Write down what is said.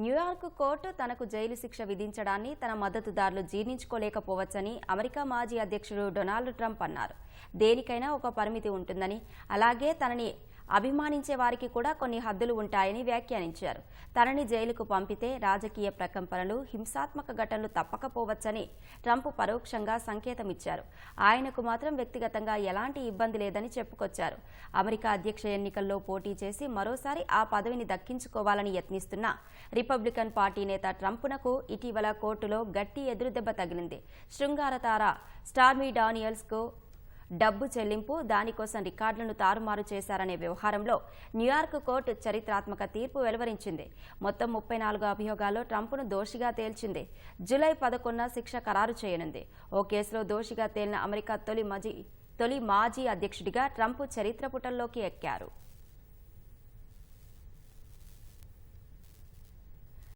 New York court తనకు jail శిక్ష విధించడాన్ని తన మద్దతుదారులు జీర్ణించుకోలేకపోవచ్చని అమెరికా మాజీ అధ్యక్షుడు డొనాల్డ్ ట్రంప్ అన్నారు. దేనికైనా ఒక పరిమితి ఉంటుందని అలాగే తనని అభిమానించే వారికి కూడా కొన్ని హద్దులు ఉంటాయని వ్యాఖ్యానించారు. తనని జైలుకు పంపితే రాజకీయ ప్రకంపనలు హింసాత్మక ఘటనలు తప్పకపోవచ్చని ట్రంప్ పరోక్షంగా సంకేతమిచ్చారు. ఆయనకు మాత్రం వ్యక్తిగతంగా ఎలాంటి ఇబ్బంది లేదని చెప్పుకొచ్చారు. అమెరికా అధ్యక్ష ఎన్నికల్లో పోటీ చేసి మరోసారి ఆ పదవిని దక్కించుకోవాలని యత్నిస్తున్న రిపబ్లికన్ పార్టీ నేత ట్రంప్నకు ఇటీవల కోర్టులో గట్టి ఎదురుదెబ్బ తగిలింది. శృంగారతార స్టార్మీ డానియల్స్కు డబ్బు చెల్లింపు దానికోసం రికార్డులను తారుమారు చేశారనే వ్యవహారంలో న్యూయార్క్ కోర్టు చరిత్రాత్మక తీర్పు వెలువరించింది. మొత్తం ముప్పై నాలుగు అభియోగాల్లో ట్రంప్ను దోషిగా తేల్చింది. జూలై పదకొండున శిక్ష ఖరారు చేయనుంది. ఓ కేసులో దోషిగా తేలిన అమెరికా తొలి మాజీ తొలి మాజీ అధ్యక్షుడిగా ట్రంప్ చరిత్ర పుటల్లోకి ఎక్కారు.